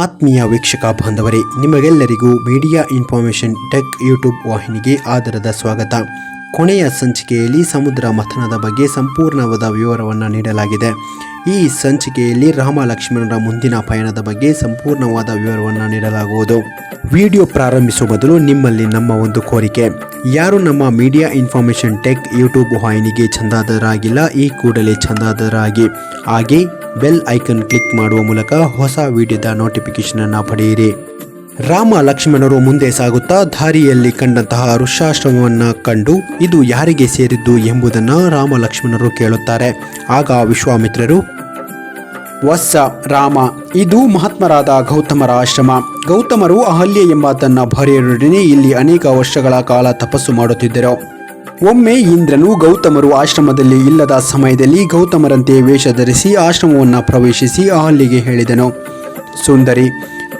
ಆತ್ಮೀಯ ವೀಕ್ಷಕ ಬಾಂಧವರೇ, ನಿಮಗೆಲ್ಲರಿಗೂ ಮೀಡಿಯಾ ಇನ್ಫಾರ್ಮೇಷನ್ ಟೆಕ್ ಯೂಟ್ಯೂಬ್ ವಾಹಿನಿಗೆ ಆದರದ ಸ್ವಾಗತ. ಕೊನೆಯ ಸಂಚಿಕೆಯಲ್ಲಿ ಸಮುದ್ರ ಮಥನದ ಬಗ್ಗೆ ಸಂಪೂರ್ಣವಾದ ವಿವರವನ್ನು ನೀಡಲಾಗಿದೆ. ಈ ಸಂಚಿಕೆಯಲ್ಲಿ ರಾಮ ಲಕ್ಷ್ಮಣರ ಮುಂದಿನ ಪಯಣದ ಬಗ್ಗೆ ಸಂಪೂರ್ಣವಾದ ವಿವರವನ್ನು ನೀಡಲಾಗುವುದು. ವಿಡಿಯೋ ಪ್ರಾರಂಭಿಸುವ ಮೊದಲು ನಿಮ್ಮಲ್ಲಿ ನಮ್ಮ ಒಂದು ಕೋರಿಕೆ. ಯಾರು ನಮ್ಮ ಮೀಡಿಯಾ ಇನ್ಫಾರ್ಮೇಷನ್ ಟೆಕ್ ಯೂಟ್ಯೂಬ್ ವಾಹಿನಿಗೆ ಚಂದಾದಾರರಾಗಿಲ್ಲ ಈ ಕೂಡಲೇ ಚಂದಾದಾರರಾಗಿ ಹಾಗೆ ಬೆಲ್ ಐಕನ್ ಕ್ಲಿಕ್ ಮಾಡುವ ಮೂಲಕ ಹೊಸ ವಿಡಿಯೋದ ನೋಟಿಫಿಕೇಶನ್ ಅನ್ನು ಪಡೆಯಿರಿ. ರಾಮ ಲಕ್ಷ್ಮಣರು ಮುಂದೆ ಸಾಗುತ್ತಾ ದಾರಿಯಲ್ಲಿ ಕಂಡಂತಹ ಋಷಾಶ್ರಮವನ್ನು ಕಂಡು ಇದು ಯಾರಿಗೆ ಸೇರಿದ್ದು ಎಂಬುದನ್ನು ರಾಮ ಲಕ್ಷ್ಮಣರು ಕೇಳುತ್ತಾರೆ. ಆಗ ವಿಶ್ವಾಮಿತ್ರರು, ವತ್ಸ ರಾಮ, ಇದು ಮಹಾತ್ಮರಾದ ಗೌತಮರ ಆಶ್ರಮ. ಗೌತಮರು ಅಹಲ್ಯ ಎಂಬ ತನ್ನ ಭಾರ್ಯರೊಡನೆ ಇಲ್ಲಿ ಅನೇಕ ವರ್ಷಗಳ ಕಾಲ ತಪಸ್ಸು ಮಾಡುತ್ತಿದ್ದರು. ಒಮ್ಮೆ ಇಂದ್ರನು ಗೌತಮರು ಆಶ್ರಮದಲ್ಲಿ ಇಲ್ಲದ ಸಮಯದಲ್ಲಿ ಗೌತಮರಂತೆ ವೇಷ ಧರಿಸಿ ಆಶ್ರಮವನ್ನು ಪ್ರವೇಶಿಸಿ ಅಹಲ್ಯೆಗೆ ಹೇಳಿದನು. ಸುಂದರಿ,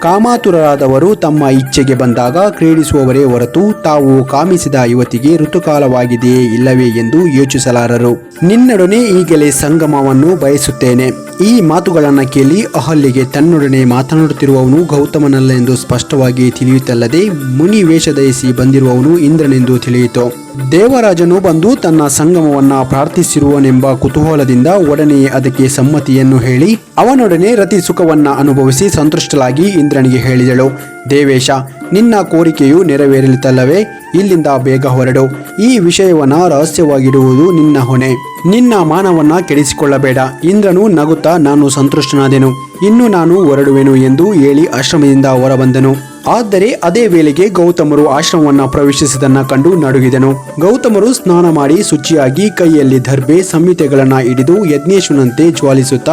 ಕಾಮಾತುರರಾದವರು ತಮ್ಮ ಇಚ್ಛೆಗೆ ಬಂದಾಗ ಕ್ರೀಡಿಸುವವರೇ ಹೊರತು ತಾವು ಕಾಮಿಸಿದ ಯುವತಿಗೆ ಋತುಕಾಲವಾಗಿದೆಯೇ ಇಲ್ಲವೇ ಎಂದು ಯೋಚಿಸಲಾರರು. ನಿನ್ನೊಡನೆ ಈಗಲೇ ಸಂಗಮವನ್ನು ಬಯಸುತ್ತೇನೆ. ಈ ಮಾತುಗಳನ್ನು ಕೇಳಿ ಅಹಲ್ಲಿಗೆ ತನ್ನೊಡನೆ ಮಾತನಾಡುತ್ತಿರುವವನು ಗೌತಮನಲ್ಲ ಎಂದು ಸ್ಪಷ್ಟವಾಗಿ ತಿಳಿಯುತ್ತಲ್ಲದೆ ಮುನಿ ವೇಷ ಧರಿಸಿ ಬಂದಿರುವವನು ಇಂದ್ರನೆಂದು ತಿಳಿಯಿತು. ದೇವರಾಜನು ಬಂದು ತನ್ನ ಸಂಗಮವನ್ನ ಪ್ರಾರ್ಥಿಸಿರುವನೆಂಬ ಕುತೂಹಲದಿಂದ ಒಡನೆ ಅದಕ್ಕೆ ಸಮ್ಮತಿಯನ್ನು ಹೇಳಿ, ಅವನೊಡನೆ ರತಿ ಸುಖವನ್ನ ಅನುಭವಿಸಿ ಸಂತುಷ್ಟಲಾಗಿ ಇಂದ್ರನಿಗೆ ಹೇಳಿದಳು. ದೇವೇಶ, ನಿನ್ನ ಕೋರಿಕೆಯು ನೆರವೇರಲಿತಲ್ಲವೇ? ಇಲ್ಲಿಂದ ಬೇಗ ಹೊರಡು. ಈ ವಿಷಯವನ್ನ ರಹಸ್ಯವಾಗಿಡುವುದು ನಿನ್ನ ಹೊಣೆ. ನಿನ್ನ ಮಾನವನ್ನ ಕೆಡಿಸಿಕೊಳ್ಳಬೇಡ. ಇಂದ್ರನು ನಗುತ್ತಾ, ನಾನು ಸಂತುಷ್ಟನಾದೆನು. ಇನ್ನು ನಾನು ಹೊರಡುವೆನು ಎಂದು ಹೇಳಿ ಆಶ್ರಮದಿಂದ ಹೊರಬಂದನು. ಆದರೆ ಅದೇ ವೇಳೆಗೆ ಗೌತಮರು ಆಶ್ರಮವನ್ನ ಪ್ರವೇಶಿಸಿದನ್ನ ಕಂಡು ನಡುಗಿದನು. ಗೌತಮರು ಸ್ನಾನ ಮಾಡಿ ಶುಚಿಯಾಗಿ ಕೈಯಲ್ಲಿ ದರ್ಬೆ ಸಂಹಿತೆಗಳನ್ನ ಹಿಡಿದು ಯಜ್ಞೇಶ್ವನಂತೆ ಜ್ವಾಲಿಸುತ್ತಾ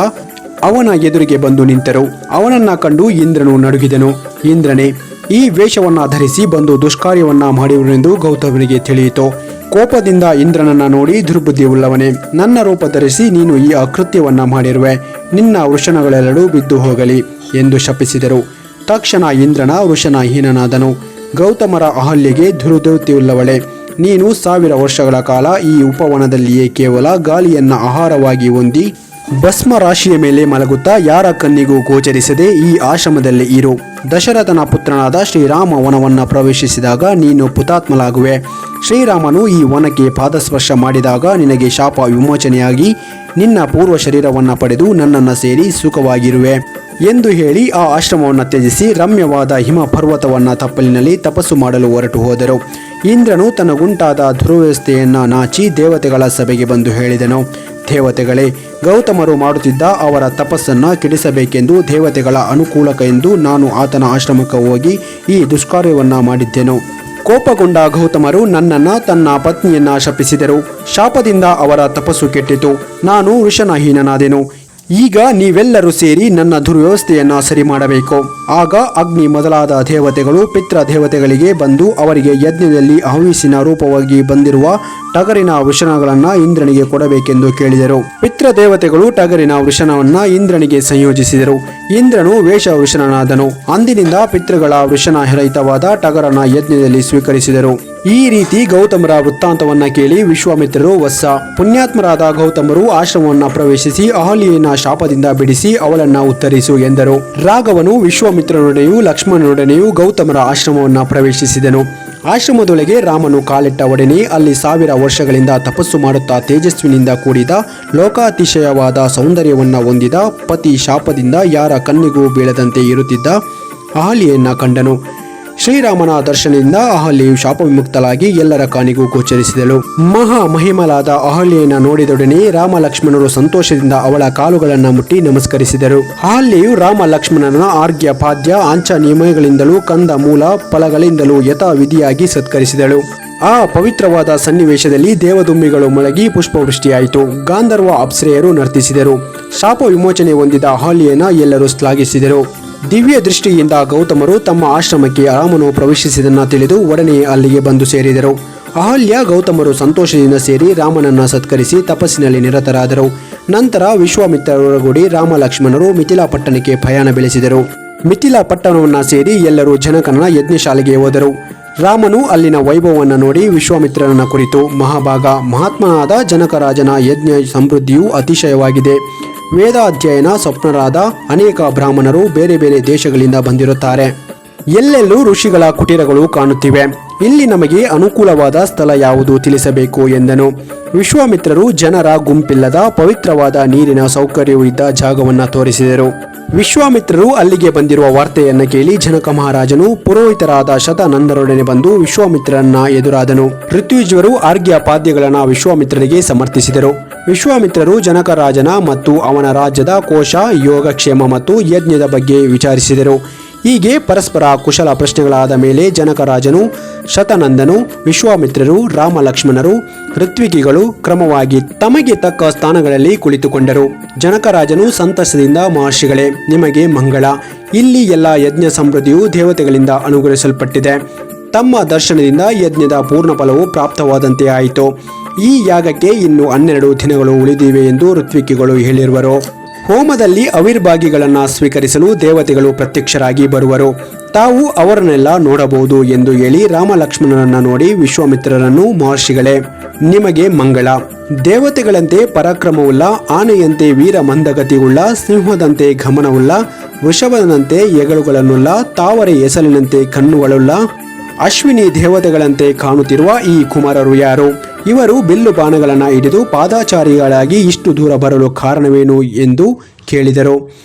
ಅವನ ಎದುರಿಗೆ ಬಂದು ನಿಂತರು. ಅವನನ್ನ ಕಂಡು ಇಂದ್ರನು ನಡುಗಿದನು. ಇಂದ್ರನೇ, ಈ ವೇಷವನ್ನ ಧರಿಸಿ ಬಂದು ದುಷ್ಕಾರ್ಯವನ್ನ ಮಾಡಿರುವೆಂದು ಗೌತಮನಿಗೆ ತಿಳಿಯಿತು. ಕೋಪದಿಂದ ಇಂದ್ರನನ್ನ ನೋಡಿ ದುರ್ಬುದ್ಧಿ ಉಳ್ಳವನೇ ನನ್ನ ರೂಪ ಧರಿಸಿ ನೀನು ಈ ಅಕೃತ್ಯವನ್ನ ಮಾಡಿರುವೆ. ನಿನ್ನ ವೃಷಣಗಳೆರಡೂ ಬಿದ್ದು ಹೋಗಲಿ ಎಂದು ಶಪಿಸಿದರು. ತಕ್ಷಣ ಇಂದ್ರನ ವೃಷಣಹೀನನಾದನು. ಗೌತಮರ ಅಹಲ್ಯೆಗೆ ಧುರುದೃತಿಯುಳ್ಳವಳೆ ನೀನು ಸಾವಿರ ವರ್ಷಗಳ ಕಾಲ ಈ ಉಪವನದಲ್ಲಿಯೇ ಕೇವಲ ಗಾಳಿಯನ್ನ ಆಹಾರವಾಗಿ ಹೊಂದಿ ಭಸ್ಮ ರಾಶಿಯ ಮೇಲೆ ಮಲಗುತ್ತಾ ಯಾರ ಕಣ್ಣಿಗೂ ಗೋಚರಿಸದೆ ಈ ಆಶ್ರಮದಲ್ಲಿ ಇರು. ದಶರಥನ ಪುತ್ರನಾದ ಶ್ರೀರಾಮ ವನವನ್ನು ಪ್ರವೇಶಿಸಿದಾಗ ನೀನು ಪುತಾತ್ಮಲಾಗುವೆ ಶ್ರೀರಾಮನು ಈ ವನಕ್ಕೆ ಪಾದಸ್ಪರ್ಶ ಮಾಡಿದಾಗ ನಿನಗೆ ಶಾಪ ವಿಮೋಚನೆಯಾಗಿ ನಿನ್ನ ಪೂರ್ವ ಶರೀರವನ್ನು ಪಡೆದು ನನ್ನನ್ನು ಸೇರಿ ಸುಖವಾಗಿರುವೆ. ಎಂದು ಹೇಳಿ ಆ ಆಶ್ರಮವನ್ನು ತ್ಯಜಿಸಿ ರಮ್ಯವಾದ ಹಿಮ ಪರ್ವತವನ್ನು ತಪ್ಪಲಿನಲ್ಲಿ ತಪಸ್ಸು ಮಾಡಲು ಹೊರಟು ಹೋದರು. ಇಂದ್ರನು ತನಗುಂಟಾದ ದುರ್ವ್ಯವಸ್ಥೆಯನ್ನು ನಾಚಿ ದೇವತೆಗಳ ಸಭೆಗೆ ಬಂದು ಹೇಳಿದನು. ದೇವತೆಗಳೇ, ಗೌತಮರು ಮಾಡುತ್ತಿದ್ದ ಅವರ ತಪಸ್ಸನ್ನು ಕೆಡಿಸಬೇಕೆಂದು ದೇವತೆಗಳ ಅನುಕೂಲಕ ಎಂದು ನಾನು ಆತನ ಆಶ್ರಮಕ್ಕೆ ಹೋಗಿ ಈ ದುಷ್ಕಾರ್ಯವನ್ನು ಮಾಡಿದ್ದೆನು. ಕೋಪಗೊಂಡ ಗೌತಮರು ನನ್ನನ್ನು ತನ್ನ ಪತ್ನಿಯನ್ನ ಶಪಿಸಿದರು. ಶಾಪದಿಂದ ಅವರ ತಪಸ್ಸು ಕೆಟ್ಟಿತು. ನಾನು ವೃಷಣಹೀನನಾದೆನು. ಈಗ ನೀವೆಲ್ಲರೂ ಸೇರಿ ನನ್ನ ದುರ್ವ್ಯವಸ್ಥೆಯನ್ನ ಸರಿ ಮಾಡಬೇಕು ಆಗ ಅಗ್ನಿ ಮೊದಲಾದ ದೇವತೆಗಳು ಪಿತೃ ದೇವತೆಗಳಿಗೆ ಬಂದು ಅವರಿಗೆ ಯಜ್ಞದಲ್ಲಿ ಅಹವಿಸಿನ ರೂಪವಾಗಿ ಬಂದಿರುವ ಟಗರಿನ ವೃಷಣಗಳನ್ನ ಇಂದ್ರನಿಗೆ ಕೊಡಬೇಕೆಂದು ಕೇಳಿದರು. ಪಿತೃ ದೇವತೆಗಳು ಟಗರಿನ ವೃಷಣವನ್ನ ಇಂದ್ರನಿಗೆ ಸಂಯೋಜಿಸಿದರು. ಇಂದ್ರನು ವೇಷ ವೃಷಣನಾದನು. ಅಂದಿನಿಂದ ಪಿತೃಗಳ ವೃಷಣ ರಹಿತವಾದ ಟಗರನ ಯಜ್ಞದಲ್ಲಿ ಸ್ವೀಕರಿಸಿದರು. ಈ ರೀತಿ ಗೌತಮರ ವೃತ್ತಾಂತವನ್ನ ಕೇಳಿ ವಿಶ್ವಾಮಿತ್ರರು ವತ್ಸ ಪುಣ್ಯಾತ್ಮರಾದ ಗೌತಮರು ಆಶ್ರಮವನ್ನ ಪ್ರವೇಶಿಸಿ ಅಹಲ್ಯನ ಶಾಪದಿಂದ ಬಿಡಿಸಿ ಅವಳನ್ನ ಉತ್ತರಿಸು ಎಂದರು. ರಾಘವನು ವಿಶ್ವಾಮಿತ್ರನೊಡನೆಯೂ ಲಕ್ಷ್ಮಣನೊಡನೆಯೂ ಗೌತಮರ ಆಶ್ರಮವನ್ನ ಪ್ರವೇಶಿಸಿದನು. ಆಶ್ರಮದೊಳಗೆ ರಾಮನು ಕಾಲಿಟ್ಟ ಒಡನೆ ಅಲ್ಲಿ ಸಾವಿರ ವರ್ಷಗಳಿಂದ ತಪಸ್ಸು ಮಾಡುತ್ತಾ ತೇಜಸ್ವಿನಿಂದ ಕೂಡಿದ ಲೋಕಾತಿಶಯವಾದ ಸೌಂದರ್ಯವನ್ನ ಹೊಂದಿದ ಪತಿ ಶಾಪದಿಂದ ಯಾರ ಕಣ್ಣಿಗೂ ಬೀಳದಂತೆ ಇರುತ್ತಿದ್ದ ಅಹಲ್ಯೆಯನ್ನ ಕಂಡನು. ಶ್ರೀರಾಮನ ದರ್ಶನದಿಂದ ಅಹಲ್ಯೆಯು ಶಾಪ ವಿಮುಕ್ತಲಾಗಿ ಎಲ್ಲರ ಕಾಣಿಗೂ ಗೋಚರಿಸಿದಳು. ಮಹಾ ಮಹಿಮಲಾದ ಅಹಲ್ಯೆಯನ್ನ ನೋಡಿದೊಡನೆ ರಾಮ ಲಕ್ಷ್ಮಣರು ಸಂತೋಷದಿಂದ ಅವಳ ಕಾಲುಗಳನ್ನ ಮುಟ್ಟಿ ನಮಸ್ಕರಿಸಿದರು. ಅಹಲ್ಯೆಯು ರಾಮ ಲಕ್ಷ್ಮಣನ ಆರ್ಗ್ಯ, ಪಾದ್ಯ ಆಂಚ ನಿಯಮಗಳಿಂದಲೂ ಕಂದ, ಮೂಲ, ಫಲಗಳಿಂದಲೂ ಯಥಾವಿಧಿಯಾಗಿ ಸತ್ಕರಿಸಿದಳು. ಆ ಪವಿತ್ರವಾದ ಸನ್ನಿವೇಶದಲ್ಲಿ ದೇವದುಂಬಿಗಳು ಮೊಳಗಿ ಪುಷ್ಪವೃಷ್ಟಿಯಾಯಿತು. ಗಾಂಧರ್ವ ಅಪ್ಸರೆಯರು ನರ್ತಿಸಿದರು. ಶಾಪ ವಿಮೋಚನೆ ಹೊಂದಿದ ಅಹಲ್ಯನ ಎಲ್ಲರೂ ಶ್ಲಾಘಿಸಿದರು. ದಿವ್ಯ ದೃಷ್ಟಿಯಿಂದ ಗೌತಮರು ತಮ್ಮ ಆಶ್ರಮಕ್ಕೆ ರಾಮನು ಪ್ರವೇಶಿಸಿದನ್ನ ತಿಳಿದು ಒಡನೆ ಅಲ್ಲಿಗೆ ಬಂದು ಸೇರಿದರು. ಅಹಲ್ಯ ಗೌತಮರು ಸಂತೋಷದಿಂದ ಸೇರಿ ರಾಮನನ್ನ ಸತ್ಕರಿಸಿ ತಪಸ್ಸಿನಲ್ಲಿ ನಿರತರಾದರು. ನಂತರ ವಿಶ್ವಾಮಿತ್ರರೊಡಗೂಡಿ ರಾಮ ಲಕ್ಷ್ಮಣರು ಮಿಥಿಲಾ ಪಟ್ಟಣಕ್ಕೆ ಪ್ರಯಾಣ ಬೆಳೆಸಿದರು. ಮಿಥಿಲಾ ಪಟ್ಟಣವನ್ನ ಸೇರಿ ಎಲ್ಲರೂ ಜನಕನ ಯಜ್ಞಶಾಲೆಗೆ ಹೋದರು. ರಾಮನು ಅಲ್ಲಿನ ವೈಭವವನ್ನು ನೋಡಿ ವಿಶ್ವಾಮಿತ್ರನ ಕುರಿತು ಮಹಾಭಾಗ, ಮಹಾತ್ಮನಾದ ಜನಕರಾಜನ ಯಜ್ಞ ಸಮೃದ್ಧಿಯು ಅತಿಶಯವಾಗಿದೆ. ವೇದಾಧ್ಯಯನ ಸ್ವಪ್ನರಾದ ಅನೇಕ ಬ್ರಾಹ್ಮಣರು ಬೇರೆ ಬೇರೆ ದೇಶಗಳಿಂದ ಬಂದಿರುತ್ತಾರೆ. ಎಲ್ಲೆಲ್ಲೂ ಋಷಿಗಳ ಕುಟೀರಗಳು ಕಾಣುತ್ತಿವೆ. ಇಲ್ಲಿ ನಮಗೆ ಅನುಕೂಲವಾದ ಸ್ಥಳ ಯಾವುದು ತಿಳಿಸಬೇಕು ಎಂದನು. ವಿಶ್ವಾಮಿತ್ರರು ಜನರ ಗುಂಪಿಲ್ಲದ ಪವಿತ್ರವಾದ ನೀರಿನ ಸೌಕರ್ಯವಿದ್ದ ಜಾಗವನ್ನ ತೋರಿಸಿದರು. ವಿಶ್ವಾಮಿತ್ರರು ಅಲ್ಲಿಗೆ ಬಂದಿರುವ ವಾರ್ತೆಯನ್ನು ಕೇಳಿ ಜನಕ ಮಹಾರಾಜನು ಪುರೋಹಿತರಾದ ಶತನಂದರೊಡನೆ ಬಂದು ವಿಶ್ವಾಮಿತ್ರರನ್ನ ಎದುರಾದನು. ಋತ್ವಿಜ್ವರು ಆರ್ಗ್ಯ ಪಾದ್ಯಗಳನ್ನು ವಿಶ್ವಾಮಿತ್ರರಿಗೆ ಸಮರ್ಥಿಸಿದರು ವಿಶ್ವಾಮಿತ್ರರು ಜನಕರಾಜನ ಮತ್ತು ಅವನ ರಾಜ್ಯದ ಕೋಶ, ಯೋಗಕ್ಷೇಮ ಮತ್ತು ಯಜ್ಞದ ಬಗ್ಗೆ ವಿಚಾರಿಸಿದರು. ಹೀಗೆ ಪರಸ್ಪರ ಕುಶಲ ಪ್ರಶ್ನೆಗಳಾದ ಮೇಲೆ ಜನಕರಾಜನು, ಶತನಂದನು, ವಿಶ್ವಾಮಿತ್ರರು ರಾಮ ಲಕ್ಷ್ಮಣರು ಋತ್ವಿಕಿಗಳು ಕ್ರಮವಾಗಿ ತಮಗೆ ತಕ್ಕ ಸ್ಥಾನಗಳಲ್ಲಿ ಕುಳಿತುಕೊಂಡರು. ಜನಕರಾಜನು ಸಂತಸದಿಂದ ಮಹರ್ಷಿಗಳೇ, ನಿಮಗೆ ಮಂಗಳ. ಇಲ್ಲಿ ಎಲ್ಲ ಯಜ್ಞ ಸಮೃದ್ಧಿಯು ದೇವತೆಗಳಿಂದ ಅನುಗ್ರಹಿಸಲ್ಪಟ್ಟಿದೆ. ತಮ್ಮ ದರ್ಶನದಿಂದ ಯಜ್ಞದ ಪೂರ್ಣ ಫಲವು ಪ್ರಾಪ್ತವಾದಂತೆ ಆಯಿತು. ಈ ಯಾಗಕ್ಕೆ ಇನ್ನು ಹನ್ನೆರಡು ದಿನಗಳು ಉಳಿದಿವೆ ಎಂದು ಋತ್ವಿಕಿಗಳು ಹೇಳಿರುವರು. ಹೋಮದಲ್ಲಿ ಅವಿರ್ಭಾಗಿಗಳನ್ನು ಸ್ವೀಕರಿಸಲು ದೇವತೆಗಳು ಪ್ರತ್ಯಕ್ಷರಾಗಿ ಬರುವರು. ತಾವು ಅವರನ್ನೆಲ್ಲ ನೋಡಬಹುದು ಎಂದು ಹೇಳಿ ರಾಮ ಲಕ್ಷ್ಮಣರನ್ನ ನೋಡಿ ವಿಶ್ವಾಮಿತ್ರರನ್ನು ಮಹರ್ಷಿಗಳೇ, ನಿಮಗೆ ಮಂಗಳ. ದೇವತೆಗಳಂತೆ ಪರಾಕ್ರಮವುಳ್ಳ, ಆನೆಯಂತೆ ವೀರ ಮಂದಗತಿಯುಳ್ಳ, ಸಿಂಹದಂತೆ ಗಮನವುಳ್ಳ ವೃಷಭದಂತೆ ಹೆಗಳುಗಳನ್ನುಳ್ಳ ತಾವರೆ ಎಸಲಿನಂತೆ ಕಣ್ಣುಗಳುಳ್ಳ ಅಶ್ವಿನಿ ದೇವತೆಗಳಂತೆ ಕಾಣುತ್ತಿರುವ ಈ ಕುಮಾರರು ಯಾರು? ಇವರು ಬಿಲ್ಲು ಬಾಣಗಳನ್ನು ಹಿಡಿದು ಪಾದಾಚಾರಿಗಳಾಗಿ ಇಷ್ಟು ದೂರ ಬರಲು ಕಾರಣವೇನು ಎಂದು ಕೇಳಿದರು.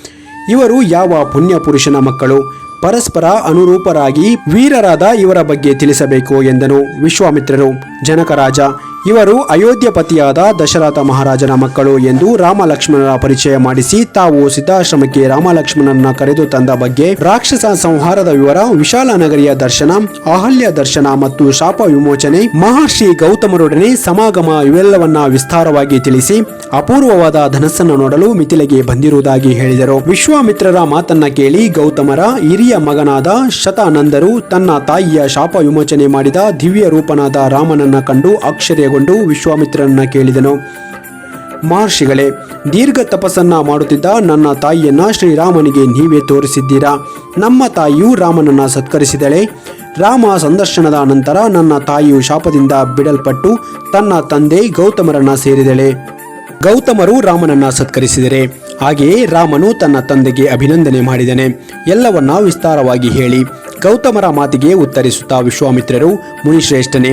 ಇವರು ಯಾವ ಪುಣ್ಯ ಪುರುಷನ ಮಕ್ಕಳು? ಪರಸ್ಪರ ಅನುರೂಪರಾಗಿ ವೀರರಾದ ಇವರ ಬಗ್ಗೆ ತಿಳಿಸಬೇಕು ಎಂದನು ವಿಶ್ವಾಮಿತ್ರರು. ಜನಕರಾಜ ಇವರು ಅಯೋಧ್ಯಪತಿಯಾದ ದಶರಥ ಮಹಾರಾಜನ ಮಕ್ಕಳು ಎಂದು ರಾಮ ಲಕ್ಷ್ಮಣರ ಪರಿಚಯ ಮಾಡಿಸಿ, ತಾವು ಸಿದ್ಧಾಶ್ರಮಕ್ಕೆ ರಾಮ ಲಕ್ಷ್ಮಣನ ಕರೆದು ತಂದ ಬಗ್ಗೆ ರಾಕ್ಷಸ ಸಂಹಾರದ ವಿವರ, ವಿಶಾಲ ನಗರಿಯ ದರ್ಶನ, ಅಹಲ್ಯ ದರ್ಶನ ಮತ್ತು ಶಾಪ ವಿಮೋಚನೆ, ಮಹರ್ಷಿ ಗೌತಮರೊಡನೆ ಸಮಾಗಮ ಇವೆಲ್ಲವನ್ನ ವಿಸ್ತಾರವಾಗಿ ತಿಳಿಸಿ, ಅಪೂರ್ವವಾದ ಧನಸ್ಸನ್ನು ನೋಡಲು ಮಿಥಿಲೆಗೆ ಬಂದಿರುವುದಾಗಿ ಹೇಳಿದರು. ವಿಶ್ವಾಮಿತ್ರರ ಮಾತನ್ನ ಕೇಳಿ ಗೌತಮರ ಹಿರಿಯ ಮಗನಾದ ಶತಾನಂದರು ತನ್ನ ತಾಯಿಯ ಶಾಪ ವಿಮೋಚನೆ ಮಾಡಿದ ದಿವ್ಯ ರೂಪನಾದ ರಾಮನನ್ನ ಕಂಡು ಆಶ್ಚರ್ಯಗೊಂಡು ವಿಶ್ವಾಮಿತ್ರನನ್ನ ಕೇಳಿದನು. ಮಹರ್ಷಿಗಳೇ, ದೀರ್ಘ ತಪಸ್ಸನ್ನ ಮಾಡುತ್ತಿದ್ದ ನನ್ನ ತಾಯಿಯನ್ನ ಶ್ರೀರಾಮನಿಗೆ ನೀವೇ ತೋರಿಸಿದ್ದೀರಾ? ನಮ್ಮ ತಾಯಿಯು ರಾಮನನ್ನ ಸತ್ಕರಿಸಿದಳೆ. ರಾಮ ಸಂದರ್ಶನದ ನಂತರ ನನ್ನ ತಾಯಿಯು ಶಾಪದಿಂದ ಬಿಡಲ್ಪಟ್ಟು ತನ್ನ ತಂದೆ ಗೌತಮರನ್ನ ಸೇರಿದಳೆ. ಗೌತಮರು ರಾಮನನ್ನ ಸತ್ಕರಿಸಿದರೆ. ಹಾಗೆಯೇ ರಾಮನು ತನ್ನ ತಂದೆಗೆ ಅಭಿನಂದನೆ ಮಾಡಿದನೆ. ಎಲ್ಲವನ್ನ ವಿಸ್ತಾರವಾಗಿ ಹೇಳಿ. ಗೌತಮರ ಮಾತಿಗೆ ಉತ್ತರಿಸುತ್ತಾ ವಿಶ್ವಾಮಿತ್ರರು, ಮುನಿಶ್ರೇಷ್ಠನೇ,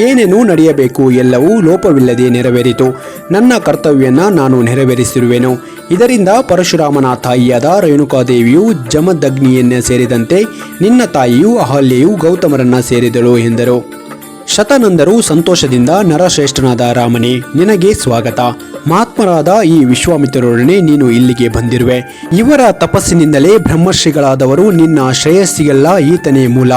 ಏನೇನು ನಡೆಯಬೇಕು ಎಲ್ಲವೂ ಲೋಪವಿಲ್ಲದೆ ನೆರವೇರಿತು. ನನ್ನ ಕರ್ತವ್ಯನ ನಾನು ನೆರವೇರಿಸಿರುವೆನು. ಇದರಿಂದ ಪರಶುರಾಮನ ತಾಯಿಯಾದ ರೇಣುಕಾದೇವಿಯು ಜಮದಗ್ನಿಯನ್ನ ಸೇರಿದಂತೆ ನಿನ್ನ ತಾಯಿಯು ಅಹಲ್ಯೆಯು ಗೌತಮರನ್ನ ಸೇರಿದಳು ಎಂದರು. ಶತನಂದರು ಸಂತೋಷದಿಂದ ನರಶ್ರೇಷ್ಠನಾದ ರಾಮನೇ, ನಿನಗೆ ಸ್ವಾಗತ. ಮಹಾತ್ಮರಾದ ಈ ವಿಶ್ವಾಮಿತ್ರರೊಡನೆ ನೀನು ಇಲ್ಲಿಗೆ ಬಂದಿರುವೆ. ಇವರ ತಪಸ್ಸಿನಿಂದಲೇ ಬ್ರಹ್ಮಶ್ರೀಗಳಾದವರು ನಿನ್ನ ಶ್ರೇಯಸ್ಸಿಗೆಲ್ಲ ಈತನೇ ಮೂಲ.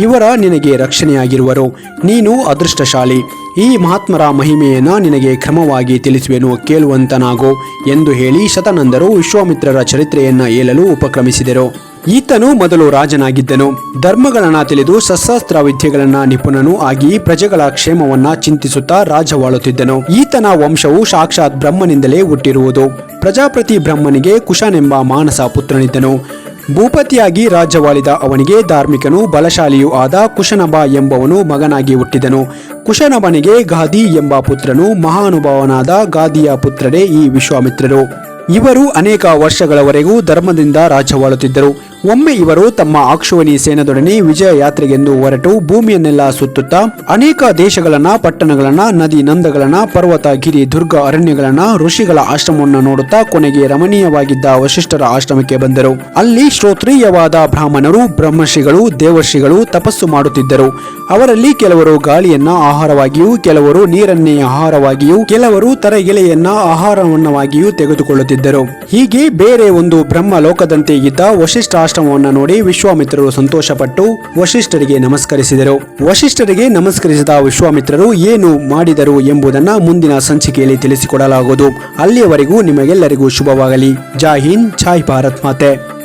ಇವರ ನಿನಗೆ ರಕ್ಷಣೆಯಾಗಿರುವರು. ನೀನು ಅದೃಷ್ಟಶಾಲಿ. ಈ ಮಹಾತ್ಮರ ಮಹಿಮೆಯನ್ನು ನಿನಗೆ ಕ್ರಮವಾಗಿ ತಿಳಿಸುವೆನು, ಕೇಳುವಂತನಾಗೋ ಎಂದು ಹೇಳಿ ಶತನಂದರು ವಿಶ್ವಾಮಿತ್ರರ ಚರಿತ್ರೆಯನ್ನು ಏಲಲು ಉಪಕ್ರಮಿಸಿದರು. ಈತನು ಮೊದಲು ರಾಜನಾಗಿದ್ದನು. ಧರ್ಮಗಳನ್ನ ತಿಳಿದು ಶಸ್ತ್ರಾಸ್ತ್ರ ವಿದ್ಯೆಗಳನ್ನ ನಿಪುಣನೂ ಆಗಿ ಪ್ರಜೆಗಳ ಕ್ಷೇಮವನ್ನ ಚಿಂತಿಸುತ್ತಾ ರಾಜವಾಳುತ್ತಿದ್ದನು. ಈತನ ವಂಶವು ಸಾಕ್ಷಾತ್ ಬ್ರಹ್ಮನಿಂದಲೇ ಹುಟ್ಟಿರುವುದು. ಪ್ರಜಾಪತಿ ಬ್ರಹ್ಮನಿಗೆ ಕುಶನೆಂಬ ಮಾನಸ ಪುತ್ರನಿದ್ದನು. ಭೂಪತಿಯಾಗಿ ರಾಜ್ಯವಾಳಿದ ಅವನಿಗೆ ಧಾರ್ಮಿಕನು ಬಲಶಾಲಿಯೂ ಆದ ಕುಶನಭ ಎಂಬವನು ಮಗನಾಗಿ ಹುಟ್ಟಿದನು. ಕುಶನಬನಿಗೆ ಗಾದಿ ಎಂಬ ಪುತ್ರನು ಮಹಾನುಭಾವನಾದ ಗಾದಿಯ ಪುತ್ರರೇ ಈ ವಿಶ್ವಾಮಿತ್ರರು. ಇವರು ಅನೇಕ ವರ್ಷಗಳವರೆಗೂ ಧರ್ಮದಿಂದ ರಾಜ್ಯವಾಳುತ್ತಿದ್ದರು. ಒಮ್ಮೆ ಇವರು ತಮ್ಮ ಆಕ್ಷೋಣಿ ಸೇನದೊಡನೆ ವಿಜಯ ಯಾತ್ರೆಗೆಂದು ಹೊರಟು ಭೂಮಿಯನ್ನೆಲ್ಲ ಸುತ್ತುತ್ತಾ ಅನೇಕ ದೇಶಗಳನ್ನ, ಪಟ್ಟಣಗಳನ್ನ, ನದಿ ನಂದಗಳನ್ನ, ಪರ್ವತ, ಗಿರಿ, ದುರ್ಗ, ಅರಣ್ಯಗಳನ್ನ, ಋಷಿಗಳ ಆಶ್ರಮವನ್ನ ನೋಡುತ್ತಾ ಕೊನೆಗೆ ರಮಣೀಯವಾಗಿದ್ದ ವಶಿಷ್ಠರ ಆಶ್ರಮಕ್ಕೆ ಬಂದರು. ಅಲ್ಲಿ ಶ್ರೋತ್ರೀಯವಾದ ಬ್ರಾಹ್ಮಣರು, ಬ್ರಹ್ಮರ್ಷಿಗಳು, ದೇವರ್ಷಿಗಳು ತಪಸ್ಸು ಮಾಡುತ್ತಿದ್ದರು. ಅವರಲ್ಲಿ ಕೆಲವರು ಗಾಳಿಯನ್ನ ಆಹಾರವಾಗಿಯೂ, ಕೆಲವರು ನೀರನ್ನೇ ಆಹಾರವಾಗಿಯೂ, ಕೆಲವರು ತರಗೆಲೆಯನ್ನ ಆಹಾರವನ್ನವಾಗಿಯೂ ತೆಗೆದುಕೊಳ್ಳುತ್ತಿದ್ದರು. ಹೀಗೆ ಬೇರೆ ಒಂದು ಬ್ರಹ್ಮ ಲೋಕದಂತೆ ಇದ್ದ ವಶಿಷ್ಠ ಆಶ್ರಮವನ್ನ ನೋಡಿ ವಿಶ್ವಾಮಿತ್ರರು ಸಂತೋಷಪಟ್ಟು ವಶಿಷ್ಠರಿಗೆ ನಮಸ್ಕರಿಸಿದರು. ವಶಿಷ್ಠರಿಗೆ ನಮಸ್ಕರಿಸಿದ ವಿಶ್ವಾಮಿತ್ರರು ಏನು ಮಾಡಿದರು ಎಂಬುದನ್ನು ಮುಂದಿನ ಸಂಚಿಕೆಯಲ್ಲಿ ತಿಳಿಸಿಕೊಡಲಾಗುವುದು. ಅಲ್ಲಿಯವರೆಗೂ ನಿಮಗೆಲ್ಲರಿಗೂ ಶುಭವಾಗಲಿ. ಜೈ ಹಿಂದ್ ಭಾರತ್ ಮಾತೆ.